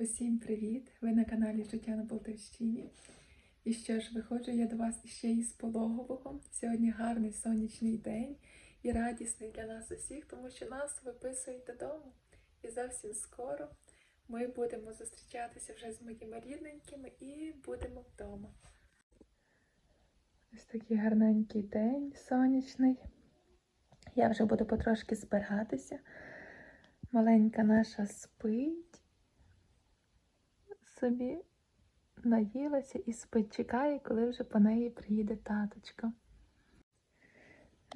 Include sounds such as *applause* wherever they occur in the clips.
Усім привіт! Ви на каналі Життя на Полтавщині. І що ж, виходжу я до вас іще із пологового. Сьогодні гарний сонячний день і радісний для нас усіх, тому що нас виписують додому. І зовсім скоро ми будемо зустрічатися вже з моїми рідненькими і будемо вдома. Ось такий гарненький день сонячний. Я вже буду потрошки збиратися. Маленька наша спить собі наїлася і спить, чекає, коли вже по неї приїде таточка.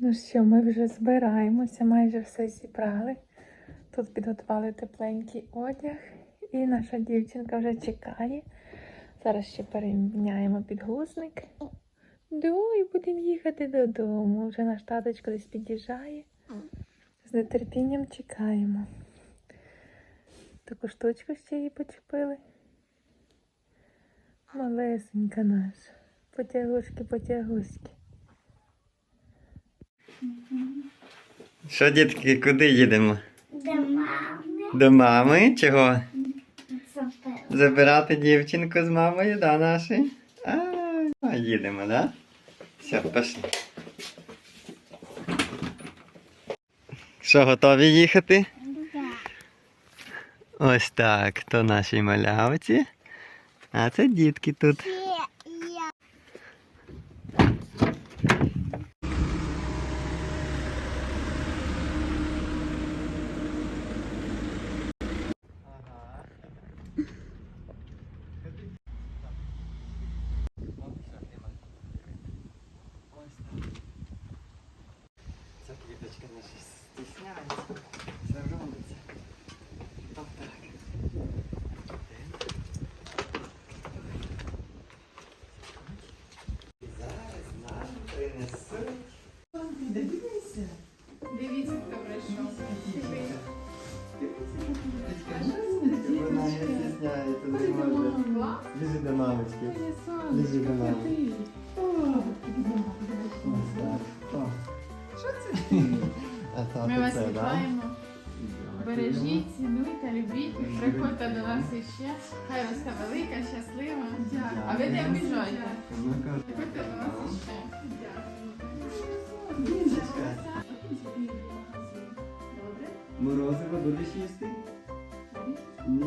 Ну що, ми вже збираємося, майже все зібрали. Тут підготували тепленький одяг, і наша дівчинка вже чекає. Зараз ще переміняємо підгузник. Ну, і будемо їхати додому. Вже наш таточко десь під'їжджає. З нетерпінням чекаємо. Таку штучку ще її почепили. Малесенька наша. Потягушки, потягушки. Що, дітки, куди їдемо? До мами. До мами? Чого? Супер. Забирати дівчинку з мамою, да, наші? А, а їдемо, да? Все, пішли. Що, готові їхати? Ось так, то наші малявці. А це дітки тут. Мами. Ось так. О. Що це ти? Ми вас вітаємо. Бережіть, цінуйте, любіть, приходьте до нас іще. Хай росте велика, щаслива. А ви не обіжайте. Приходьте до нас іще. Морозиво будеш їсти? Ні.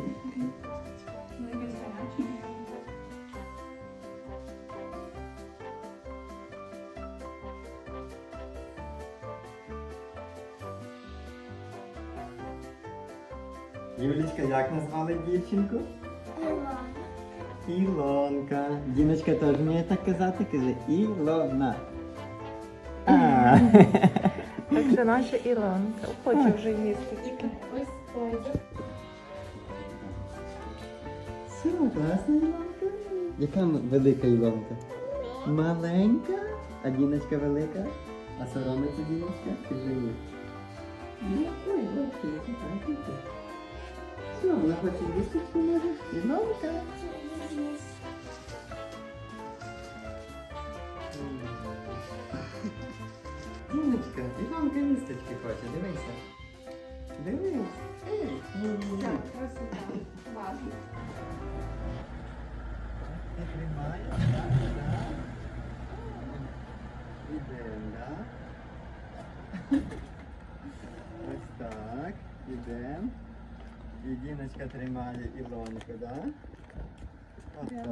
Юлічка, як назвали дівчинку? Ілонка. Ілонка. Діночка теж вміє так казати, каже Ілона. А. *laughs* Так це наша Ілонка. Хоче вже їсточки. Ось пойде. Все, класна Ілонка. Яка велика Ілонка? Маленька, а Діночка велика. А соромиться Діночка? Кажи ні. Вона хоче їсточку може. Ілонка. Діночка, Іванка місточки хоче, дивися. Дивись. Діночка тримає Ілонку, так? Ось так.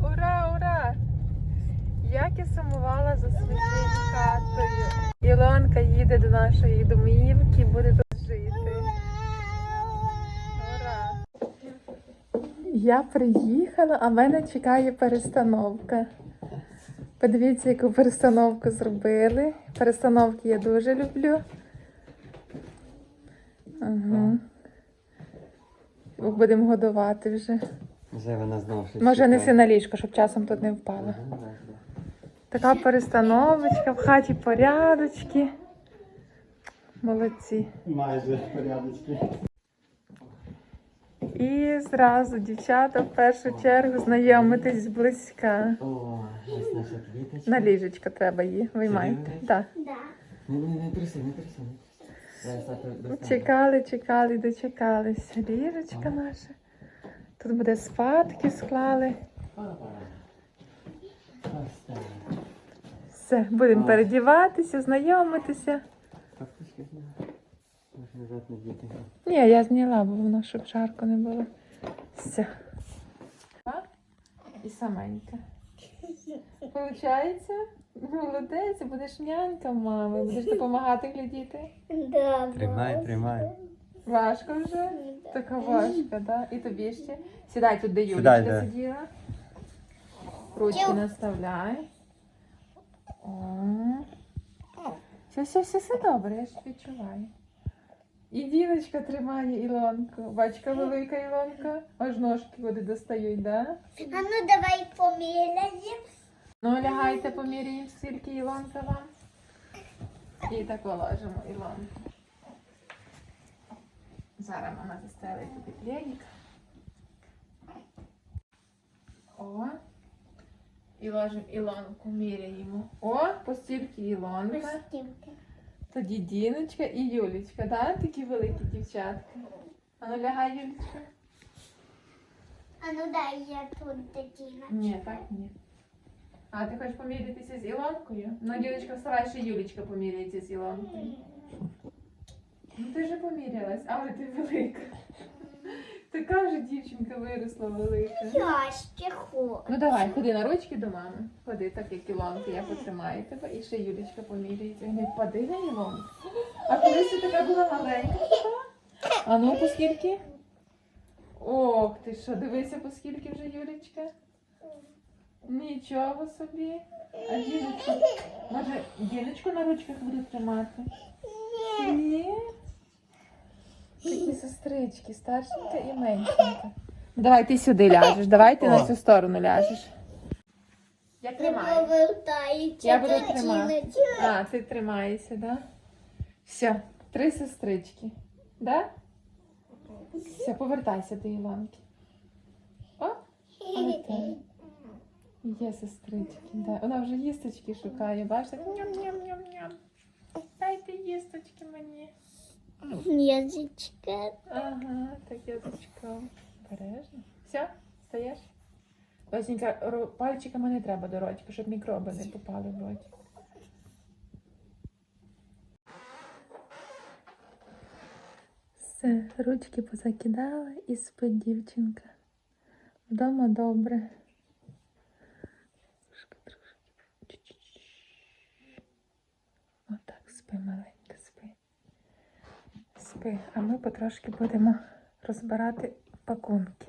Ура, ура! Як я сумувала за своєю хатою. Ілонка їде до нашої домівки, буде тут жити. Ура! Я приїхала, а мене чекає перестановка. Подивіться, яку перестановку зробили. Перестановки я дуже люблю. Ага. Будемо годувати вже. Вже вона знову щось Може, неси на ліжко, щоб часом тут не впала. Така перестановочка, в хаті порядочки. Молодці. Майже порядочки. І зразу дівчата в першу чергу знайомитись зблизька. О, ось наша квіточка. На ліжечко треба її виймайте. Да. Не, не, не тряси, не тряси. Зараз тато достану. Чекали, чекали, дочекалися. Ліжечка наша. Тут буде спадки склали. Ось так. Все, будемо передіватися, знайомитися. Ні, я зняла, бо воно щоб жарко не було. Все. І саменька. Получається? Молодець, будеш нянька мами, будеш допомагати глядіти. Да. Тримай, тримай. Важко вже? Така важка, так? І тобі ще. Сідай тут, де Сідай, Юлічка сиділа. Ручки наставляй. О. Все, все, все, все добре, я ж відчуваю. І Діночка тримає Ілонку. Бачка велика Ілонка. Аж ножки води достають, да? А ну давай поміряємо. Ну, лягайте, поміряємо, скільки Ілонка вам. І так положимо Ілонку. Зараз мама застелить тобі пледик. О. І ложимо Ілонку, міряємо. О, постільки Ілонка. Пустівки. Тоді Діночка і Юлічка, да? Такі великі дівчатка. А ну лягай, Юлічка. А ну дай я тут дитина. Ні, так ні. А, ти хочеш помірятися з Ілонкою? Ну, Юлічка, вставай, ще Юлічка поміряється з Ілонкою. Ну ти вже помірялась, але ти велика. Така вже дівчинка виросла велика. Я ще хочу. Ну давай, ходи на ручки до мами. Ходи, так як Ілонка, я потримаю тебе. І ще Юлічка поміряється. Не впади на Ілонку. А колись ти така була маленька така? А ну, по скільки? Ох ти що, дивися, по скільки вже Юлічка? Нічого собі. А Діночку, може, Діночку на ручках буду тримати? Ні. Такі сестрички, старшенька і меншенька. Ну, Давай ти сюди ляжеш, давай ти на цю сторону ляжеш. Я тримаю. Я буду тримати. А, ти тримаєшся, да? Все, три сестрички. Да? Все, повертайся до Ілонки. О, повертай. Є сестрички, да. Вона вже їсточки шукає, бачите? Ням-ням-ням-ням. Дайте їсточки мені. Язичка. Ага, так я зачекала. Бережно. Все, стаєш? Лесенька, пальчиками не треба до ротика, щоб мікроби не попали в ротик. Все, ручки позакидала і спить дівчинка. Вдома добре. Отак, спи, маленька, Спи, а ми потрошки будемо розбирати пакунки.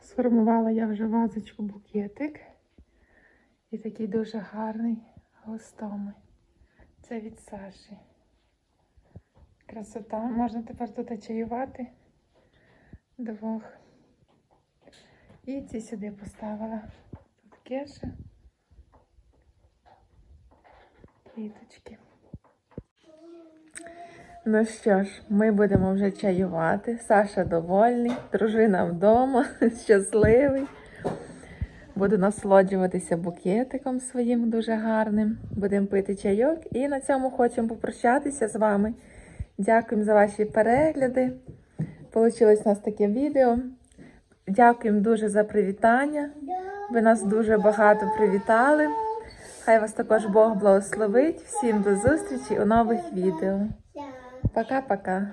Сформувала я вже вазочку букетик. І такий дуже гарний гостомий. Це від Саші. Красота. Можна тепер тут чаювати двох. І ці сюди поставила. Тут кеша. Квіточки. Ну що ж, ми будемо вже чаювати. Саша довольний, дружина вдома, *laughs* щасливий. Буду насолоджуватися букетиком своїм дуже гарним. Будемо пити чайок. І на цьому хочемо попрощатися з вами. Дякуємо за ваші перегляди. Получилось у нас таке відео. Дякуємо дуже за привітання. Ви нас дуже багато привітали. Хай вас також Бог благословить. Всім до зустрічі у нових відео. Пока-пока.